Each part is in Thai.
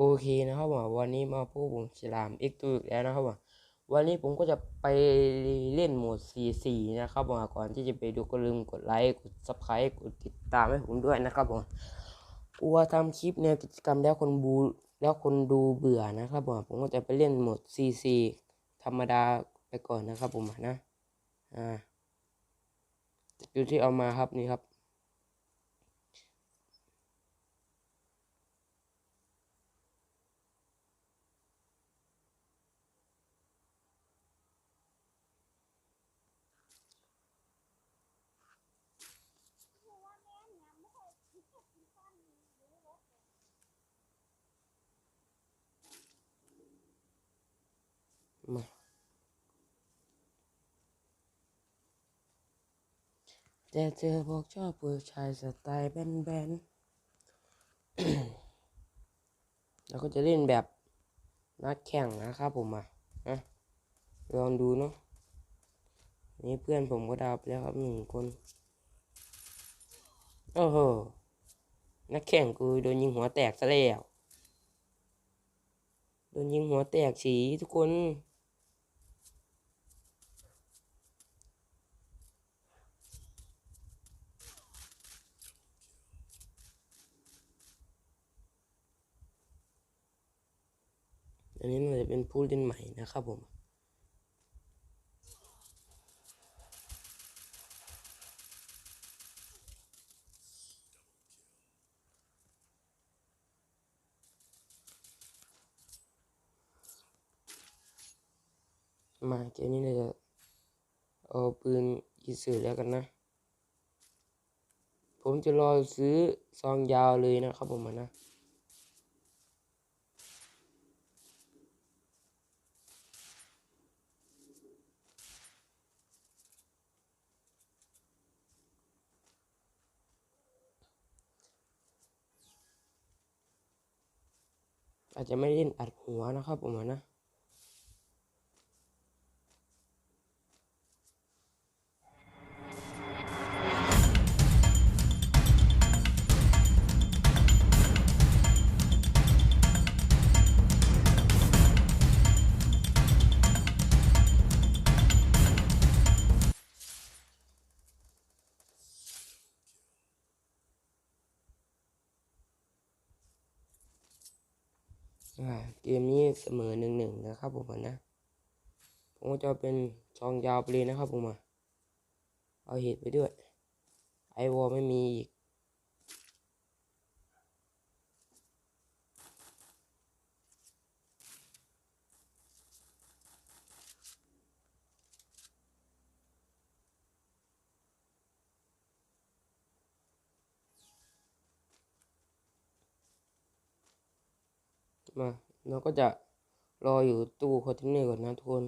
โอเคนะครับผมวันนี้มาพบผมฉลามเอ็กตัวอีกแล้วนะครับผมวันนี้ผมก็จะไปเล่นโหมด4 4นะครับผมก่อนที่จะไปดูก็ลืมกดไลค์กด subscribe กดติดตามให้ผมด้วยนะครับผมกลัวทำคลิปแนวกิจกรรมแล้วคนบูแล้วคนดูเบื่อนะครับผมผมก็จะไปเล่นโหมด4 4ธรรมดาไปก่อนนะครับผมนะอ่าดูที่เอามาครับนี่ครับ มาแต่เธอบอกชอบผู้ชายสไตล์แบนๆเราก็จะเล่นแบบนัดแข่งนะครับผมอะนะลองดูเนาะนี่เพื่อนผมก็ดาวไปแล้วครับหนึ่งคน โอ้โห นักแข่งกูโดนยิงหัวแตกซะแล้ว โดนยิงหัวแตกฉีทุกคน นนี้มันจะเป็นผู้เล่นใหม่นะครับผมมาเกมนี้เราจะเอาปืนยิงสื่อแล้วกันนะ ผมจะรอซื้อซองยาวเลยนะครับผมนะ อาจจะไม่เล่นอัดหัวนะครับผมนะ เกมนี้เสมอหนึ่งหนึ่งนะครับผมอะนะ ผมจะเป็นซองยาวไปเลยนะครับผมอะเอาเหตุไปด้วย ไอวอไม่มีอีกมา เราก็จะรออยู่ตู้คอนเทนเนอร์ก่อนนะทุกคน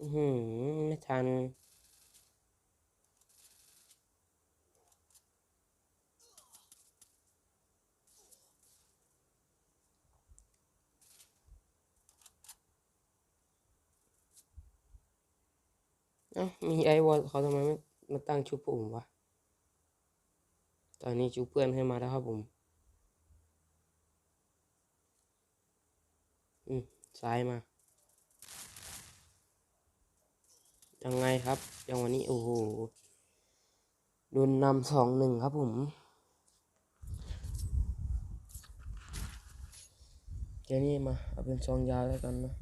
อือหือไม่ทัน เอ้ามีไอวอลเขาทำไมไม่มาตั้งชุบผมวะ ตอนนี้ชุบเพื่อนให้มาแล้วครับผม อืมซ้ายมา ยังไงครับยังวันนี้โอ้โหโดนนำสองหนึ่งครับผม เจนี่มาเอาเป็นซองยาวแล้วกันนะ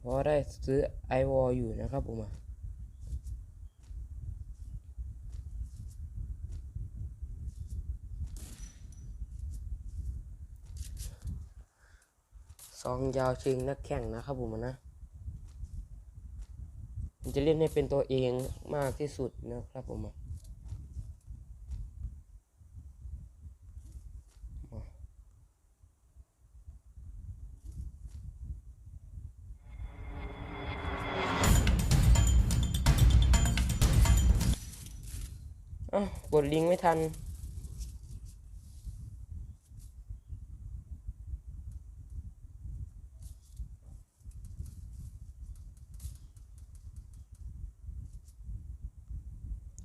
เพราะได้ซื้อไอวอลอยู่นะครับผมอะซองยาวชิงนักแข่งนะครับผมนะ จะเล่นให้เป็นตัวเองมากที่สุดนะครับผมกดลิงก์ไม่ทัน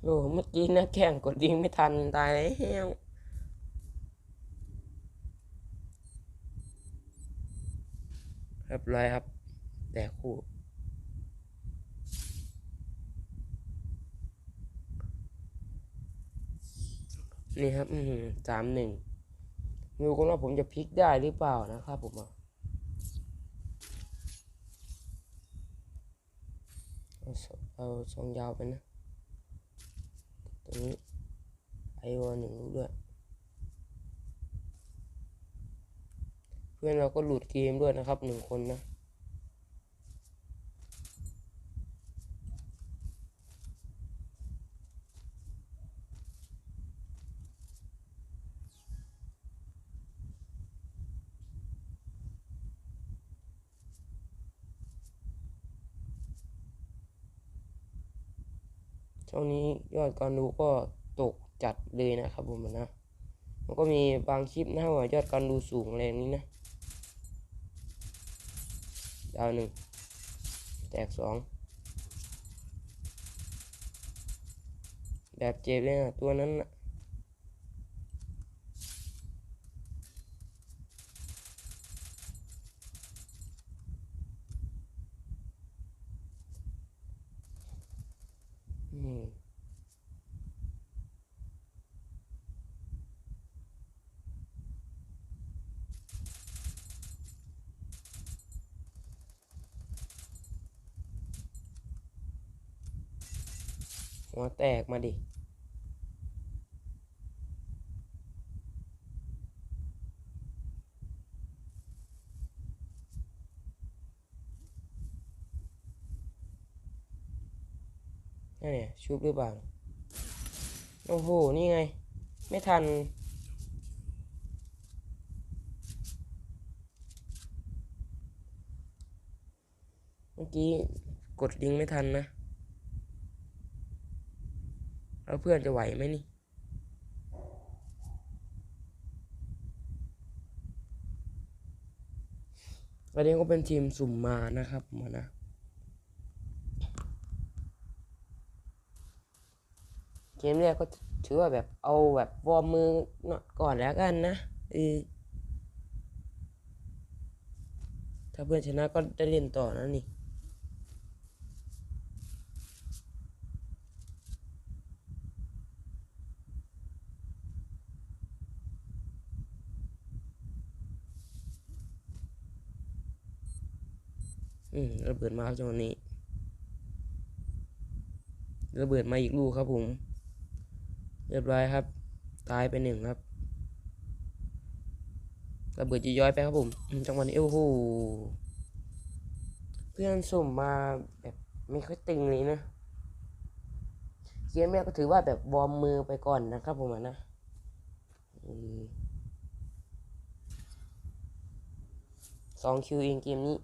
โอ้เมื่อกี้นะแข่งกดลิงไม่ทันตายแล้วเรียบร้อยครับ แต่คู่นี่ครับ อืสามหนึ่งไมีคนว่าผมจะพลิกได้หรือเปล่านะครับผมเอาสเอาสองยาวไปนะ ตัวนี้ไอวอหนึ่งลูกด้วย เพื่อนเราก็หลุดเกมด้วยนะครับหนึ่งคนนะ ช่วงนี้ยอดการดูก็ตกจัดเลยนะครับผมนะ มันก็มีบางคลิปนะว่ายอดการดูสูงอะไรอย่างนี้นะ ดาวหนึ่ง แตกสองแบบเจ็บเลยนะตัวนั้นนะ อืมหัวแตกมาดิ เนี่ย ชุบหรือเปล่า โอ้โห นี่ไง ไม่ทัน เมื่อกี้กดลิงไม่ทันนะ แล้วเพื่อนจะไหวไหมนี่อันนี้ก็เป็นทีมสุ่มมานะครับมอนะ เก มแรกก็ถือว่าแบบเอาแบบวอร์มมือหน่อยก่อนแล้วกันนะเออถ้าเพื่อนชนะก็ได้เล่นต่อนะนี่อืมระเบิดมาครับจังหวะนี้ระเบิดมาอีกลูกครับผม รียบร้อยครับ ตายไปหนึ่งครับระเบิดจะย้อยไปครับผม จังหวะนี้โอ้โหเพื่อนสุ่มมาแบบไม่ค่อยตึงเลยนะเกมแรกก็ถือว่าแบบวอร์มมือไปก่อนนะครับผมนะสองคิวเองเกมนี้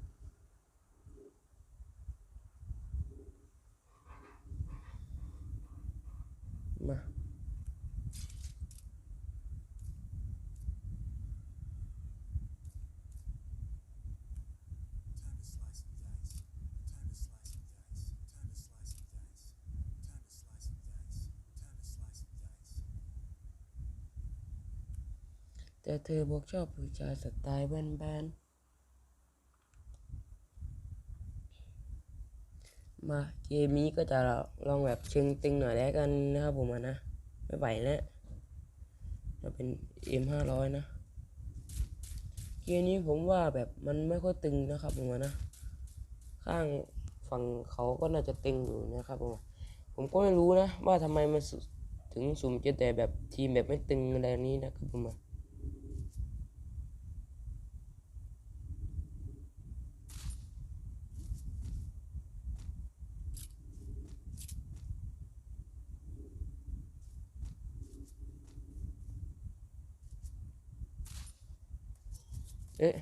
แต่เธอบอกชอบผู้ชายสไตล์แบนๆมาเกมนี้ก็จะลองแบบเชิงตึงหน่อยแล้วกันนะครับผมนะ ไม่ไหวแล้วเราเป็น M ห้าร้อยนะเกมนี้ผมว่าแบบมันไม่ค่อยตึงนะครับผมนะ ข้างฝั่งเขาก็น่าจะตึงอยู่นะครับผมผมก็ไม่รู้นะว่าทำไมมันถึงสุ่มเจแต่แบบทีมแบบไม่ตึงอะไรนี้นะครับผมอะ เอ๊ะ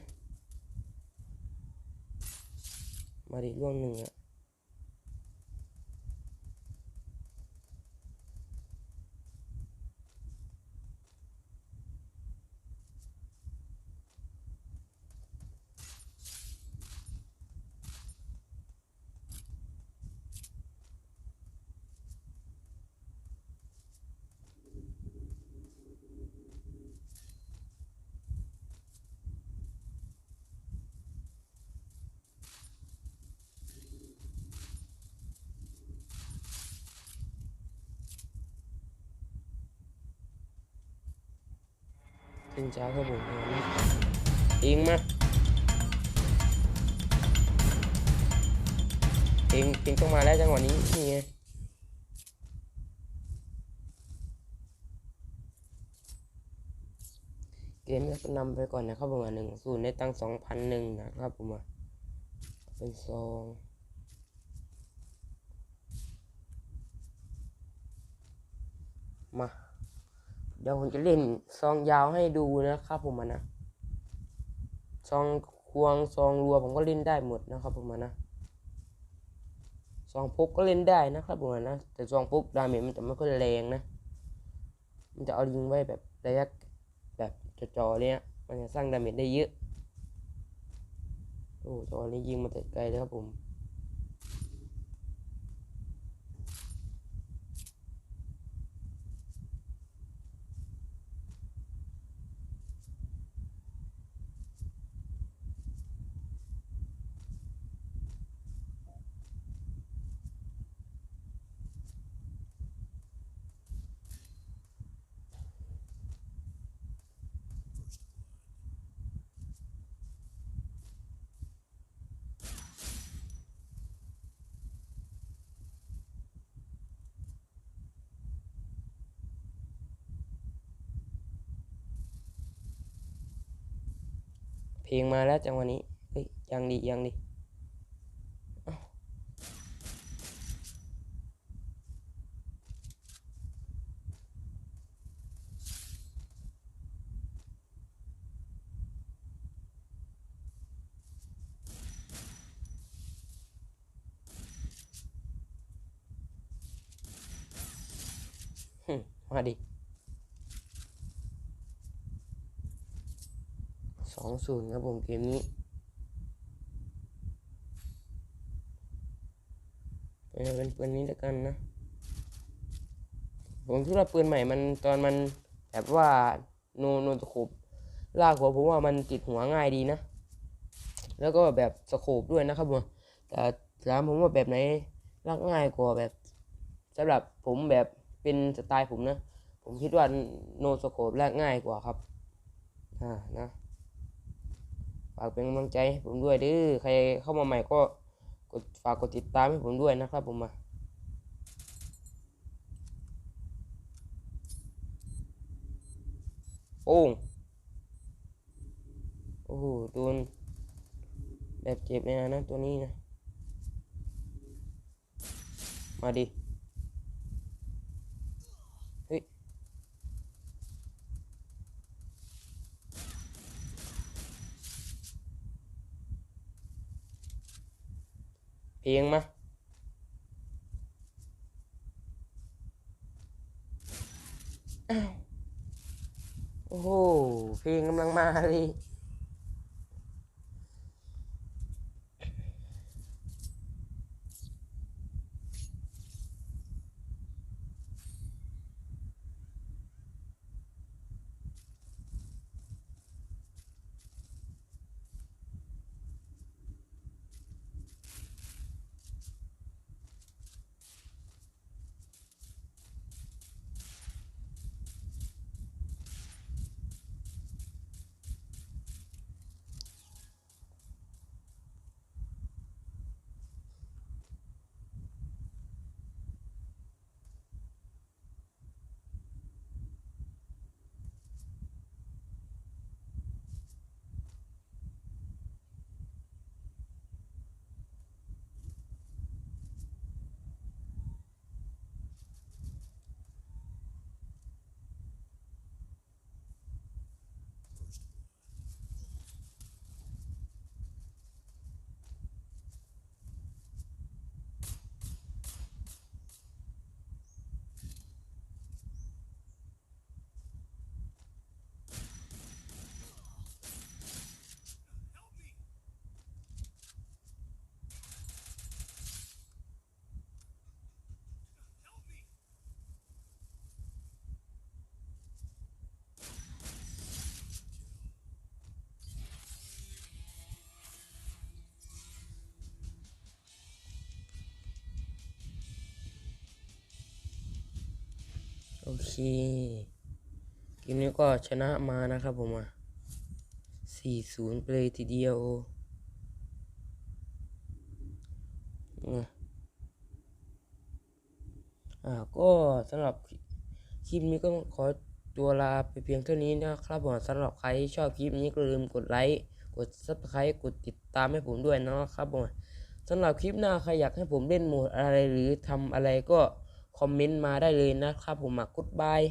มาดิร่วงหนึ่งอะ ขึ้นช้าครับผมอิงมาอิงอิงต้องมาแล้วจังหวะนี้นี่ไงเกมก็นำไปก่อนนะครับผมอะหนึ่งศูนย์ในตังสองพันหนึ่งนะครับผมเป็นซองมา เดี๋ยวผมจะเล่นซองยาวให้ดูนะครับผมนะซองควงซองรัวผมก็เล่นได้หมดนะครับผมนะซองปุ๊บก็เล่นได้นะครับผมนะแต่ซองปุ๊บดาเมจมันจะไม่ค่อยแรงนะ มันจะเอายิงไว้แบบระยะแบบจ่อๆเนี่ยมันจะสร้างดาเมจได้เยอะโอ้จอนี้ยิงมาแต่ไกลเลยครับผม เพลงมาแล้วจังวะนี้ เฮ้ย ยังดียังดีมาดิสอง ศูนย์ครับผมเกมนี้เป็นเปืนนี้แล้วกันนะ ผมคิดว่าปืนใหม่มันตอนมันแบบว่าโนโนตะขบลากหัวผมว่ามันติดหัวง่ายดีนะ แล้วก็แบบสโคบด้วยนะครับผมแต่ถามผมว่าแบบไหนลากง่ายกว่าแบบสำหรับผมแบบเป็นสไตล์ผมนะ ผมคิดว่าโนสโคบลากง่ายกว่าครับอ่านะ ฝากเป็นกำลังใจให้ผมด้วยเด้อใครเข้ามาใหม่ก็กดฝากกดติดตามให้ผมด้วยนะครับผมมาโอ้โอ้โหโดนแบบเจ็บเลยนะตัวนี้นะ มาดิ เฮ้ย เพลงมาโอ้โห เพลงกำลังมาเลย โอเคเกมนี้ก็ชนะมานะครับผมอะสี่ศูนย์ไปเลยทีเดียวอะอ่าก็สำหรับคลิปนี้ก็ขอตัวลาไปเพียงเท่านี้นะครับผมสำหรับใครที่ชอบคลิปนี้ก็ลืมกดไลค์ กด subscribe กดติดตามให้ผมด้วยนะครับผมสำหรับคลิปหน้าใครอยากให้ผมเล่นโหมดอะไรหรือทำอะไรก็ คอมเมนต์มาได้เลยนะครับผมอะกดบาย